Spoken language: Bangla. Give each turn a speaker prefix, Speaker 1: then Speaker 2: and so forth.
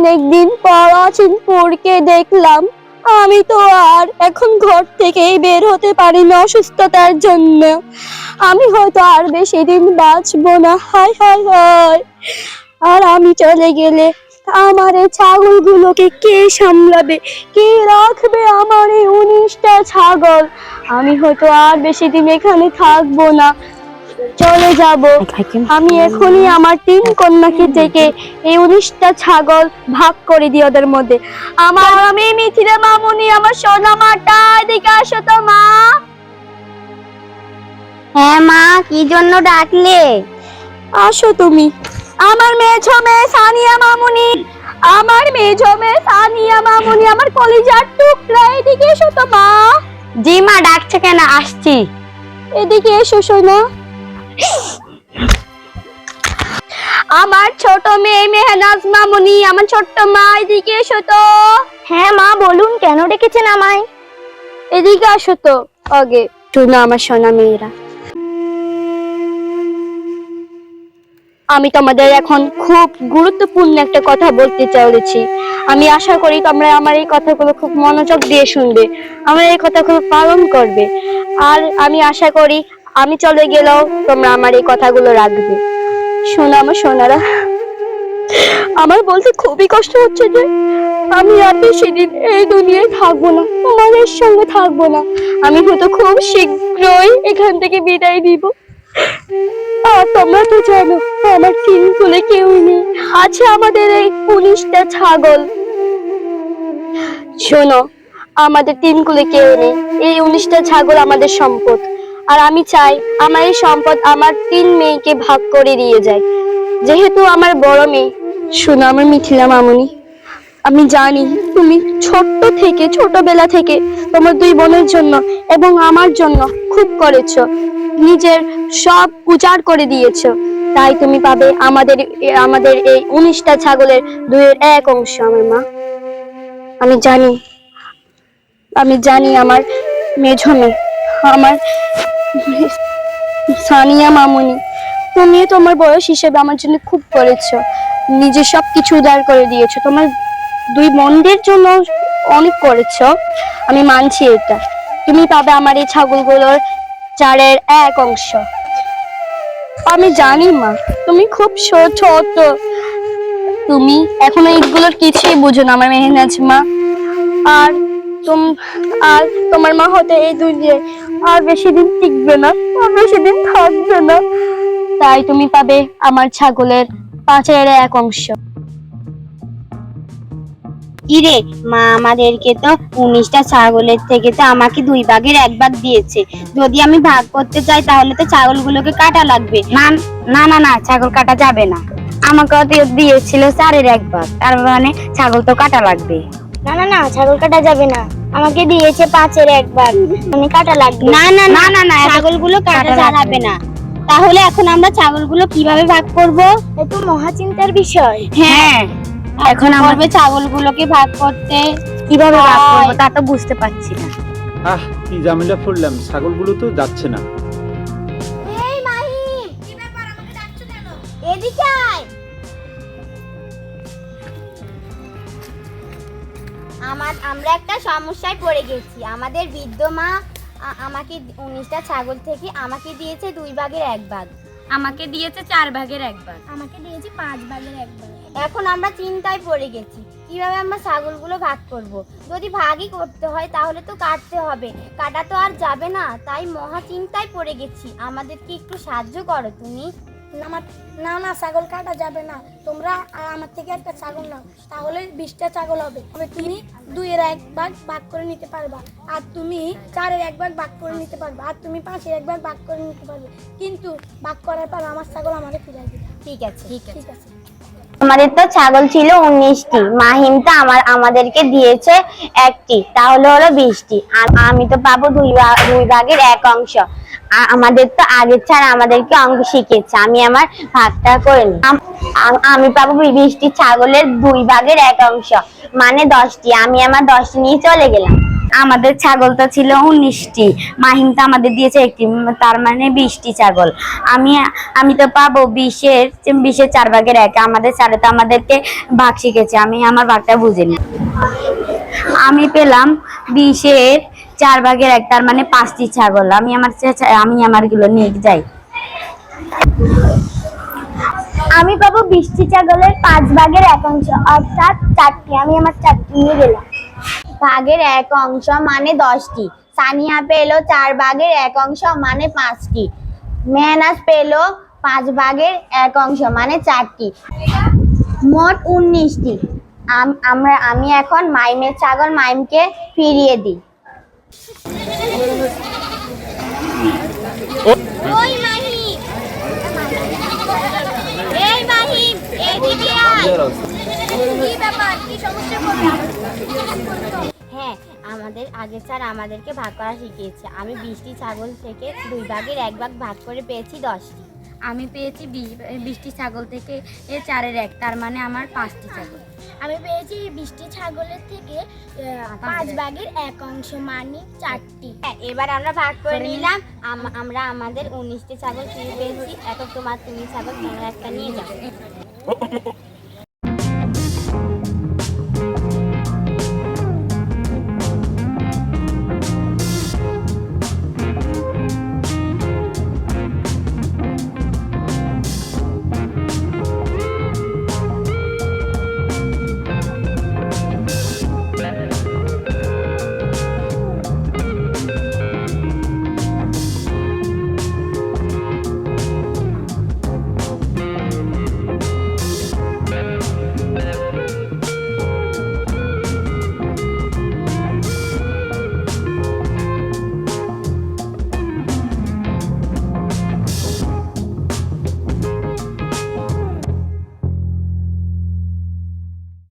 Speaker 1: অনেকদিন পর অচিনপুরকে দেখলাম। আমি তো আর এখন ঘর থেকেই বের হতে পারি না অসুস্থতার জন্য। আমি হয়তো আর বেশি দিন বাঁচবো না। হায় হায় হায়। আর আমি চলে গেলে আমার এই ছাগলগুলোকে কে সামলাবে? কে রাখবে আমার এই উনিশটা ছাগল? আমি হয়তো আর বেশি দিন এখানে থাকব না। চলে যাব। আমি এখনই আমার তিন কন্যাকে থেকে এই উনিশটা ছাগল ভাগ করে দিই ওদের মধ্যে। আমার আমি মিথিলা মামুনি আমার সোনা মাটা এদিকে আসো তো মা।
Speaker 2: হ্যাঁ মা কি জন্য ডাকলে?
Speaker 1: আসো তুমি। আমার মেয়ে সানিয়া মামুনি আমার মেয়ে সানিয়া মামুনি আমার কলিজার টুকরা এদিকে এসো তো মা।
Speaker 2: জি মা ডাকছে কেন? আসছি।
Speaker 1: এদিকে এসো সোনা। আমার ছোট মেয়ে মেহনাজ মামুনি আমার ছোট্ট মা এদিকে এসো তো।
Speaker 2: হ্যাঁ মা বলুন কেন ডেকেছেন আমায়?
Speaker 1: এদিকে আসো তো আগে। শোনো আমার সোনা মেয়েরা। আমি তোমাদের এখন খুব গুরুত্বপূর্ণ একটা কথা বলতে চলেছি। আমি আশা করি তোমরা আমার এই কথাগুলো খুব মনোযোগ দিয়ে শুনবে। আমার এই কথাগুলো পালন করবে। আর আমি আশা করি আমি চলে গেলেও তোমরা আমার এই কথাগুলো রাখবে। শোনো আমার সোনারা, আমার বলতে খুবই কষ্ট হচ্ছে যে আমি আর সেদিন এই দুনিয়ায় থাকব না, তোমাদের সঙ্গে থাকব না। আমি হয়তো খুব শীঘ্রই এখান থেকে বিদায় দিব আর তোমরা তো জানো, আমার তিন কুলে কেউ নেই, আছে আমাদের এই উনিশটা ছাগল। শোনো, আমাদের তিন কুলে কেউ নেই, এই উনিশটা ছাগল আমাদের সম্পদ। আর আমি চাই আমার এই সম্পদ আমার তিন মেয়েকে ভাগ করে দিয়ে যায়। যেহেতু আমার বড় মেয়ে। শোনো আমার মিথিলা মামনি, আমি জানি তুমি ছোট্ট থেকে, ছোটবেলা থেকে তোমার দুই বোনের জন্য এবং আমার জন্য খুব করেছ। নিজের সব উজাড় করে দিয়েছ। তাই তুমি পাবে আমাদের আমাদের এই উনিশটা ছাগলের দুইয়ের এক অংশ আমার মা। আমি জানি আমি জানি আমার মেঝো মেয়ে। আমার সানিয়া মামুনি। তুমি তোমার বয়স হিসেবে আমার জন্য খুব করেছ। নিজে সব কিছু উদার করে দিয়েছ। তোমার দুই বোনদের জন্য অনেক করেছ। আমি মানছি এটা। তুমি পাবে আমার এই ছাগলগুলোর চারের এক অংশ। আমি জানি মা, তুমি খুব ছোট তুমি এখনও এইগুলোর কিছুই বুঝো না আমার মেহনাজ মা। আর তুম আর তোমার মা হতে এই দুনিয়ায় আর বেশি দিন টিকবে না, আর বেশি দিন থাকবে না। তাই তুমি পাবে আমার ছাগলের পাঁচের এক অংশ।
Speaker 2: ইরে, মা আমাদেরকে তো উনিশটা ছাগলের থেকে তো আমাকে দুই ভাগের এক ভাগ দিয়েছে। যদি আমি ভাগ করতে চাই, তাহলে তো ছাগলগুলোকে কাটা লাগবে। না না না না, ছাগল কাটা যাবে না। আমাকে দিয়েছিল চারের এক ভাগ, তার মানে ছাগল তো কাটা লাগবে।
Speaker 3: না না না ছাগল কাটা যাবে না। আমাকে দিয়েছে পাঁচের এক ভাগ মানে কাটা লাগবে।
Speaker 2: না না না না না ছাগলগুলো কাটা যাবে না। তাহলে এখন আমরা ছাগলগুলো কীভাবে ভাগ করব?
Speaker 3: এ তো মহা চিন্তার বিষয়।
Speaker 2: হ্যাঁ। এখন আমাদের ছাগলগুলোকে ভাগ করতে কীভাবে ভাগ করব তা তো বুঝতে পারছি না।
Speaker 4: আহ কি ঝামেলা পড়লাম ছাগলগুলো তো যাচ্ছে না।
Speaker 3: আমার একটা সমস্যায় পড়ে গেছি। আমাদের বৃদ্ধ মা আমাকে উনিশটা ছাগল থেকে আমাকে দিয়েছে দুই ভাগের এক ভাগ।
Speaker 2: আমাকে দিয়েছে চার ভাগের এক ভাগ।
Speaker 3: আমাকে দিয়েছে পাঁচ ভাগের এক ভাগ। এখন আমরা চিন্তায় পড়ে গেছি কীভাবে আমরা ছাগলগুলো ভাগ করব। যদি ভাগই করতে হয় তাহলে তো কাটতে হবে। কাটা তো আর যাবে না তাই মহা চিন্তায় পড়ে গেছি। আমাদেরকে একটু সাহায্য করো তুমি।
Speaker 5: না না ছাগল কাটা যাবে না। তোমরা আমার থেকে একটা ছাগল নাও। তাহলে বিশটা ছাগল হবে। তবে তুমি দুইয়ের এক ভাগ ভাগ করে নিতে পারবা। আর তুমি চারের এক ভাগ ভাগ করে নিতে পারবা। আর তুমি পাঁচের এক ভাগ ভাগ করে নিতে পারবে। কিন্তু ভাগ করার পর আমার ছাগল আমাকে ফিরাই দিবে।
Speaker 3: ঠিক আছে ঠিক
Speaker 5: ঠিক আছে।
Speaker 2: আমাদের তো ছাগল ছিল উনিশটি। মাহিম তো আমার আমাদেরকে দিয়েছে একটি। তাহলে হলো বিশটি। আর আমি তো পাবো দুই দুই ভাগের এক অংশ। আমাদের তো আগের ছাড়া আমাদেরকে অঙ্ক শিখেছে। আমি আমার ভাগটা করে নিই আম- পাবো বিশটি ছাগলের দুই ভাগের এক অংশ। মানে দশটি। আমি আমার দশটি নিয়ে চলে গেলাম।
Speaker 6: আমাদের ছাগল তো ছিল উনিশটি। মাহিম তো আমাদের দিয়েছে একটি। তার মানে বিশটি ছাগল। আমি আমি তো পাবো বিশের বিশের চার ভাগের এক। আমাদের স্যারে তো আমাদেরকে ভাগ শিখেছে। আমি আমার ভাগটা বুঝিনি আমি পেলাম বিশের চার ভাগের এক তার মানে পাঁচটি ছাগল। আমি আমার আমি আমারগুলো নিয়ে যাই।
Speaker 2: আমি পাবো বৃষ্টি ছাগলের পাঁচ ভাগের এক অংশ, অর্থাৎ চারটি। আমি আমার চারটি নিয়ে গেলাম।
Speaker 3: ভাগের এক অংশ মানে দশটি। সানিয়া পেল চার ভাগের এক অংশ মানে পাঁচটি। মেহনাজ পেল পাঁচ ভাগের এক অংশ মানে চারটি। মোট উনিশটি। আমরা আমি এখন মাইমের ছাগল মাইমকে ফিরিয়ে দিই। ওই মাহিম এই মাহিম এদিকে আয় কি ব্যাপার? কি সমস্যা হ্যাঁ আমাদের আগে স্যার আমাদেরকে ভাগ করা শিখিয়েছে। আমি বিশটি ছাগল থেকে দুই ভাগের এক ভাগ ভাগ করে পেয়েছি দশটি।
Speaker 6: আমি পেয়েছি বিশটি ছাগল থেকে এ চারের এক তার মানে আমার পাঁচটি ছাগল।
Speaker 5: আমি পেয়েছি বৃষ্টি ছাগলের থেকে পাঁচ ভাগের এক অংশ মানে চারটি।
Speaker 3: হ্যাঁ এবার আমরা ভাগ করে নিলাম। আমরা আমাদের উনিশটি ছাগল ফিরে পেয়েছি। এত তোমার তুমি ছাগল তোমরা একটা নিয়ে যাও।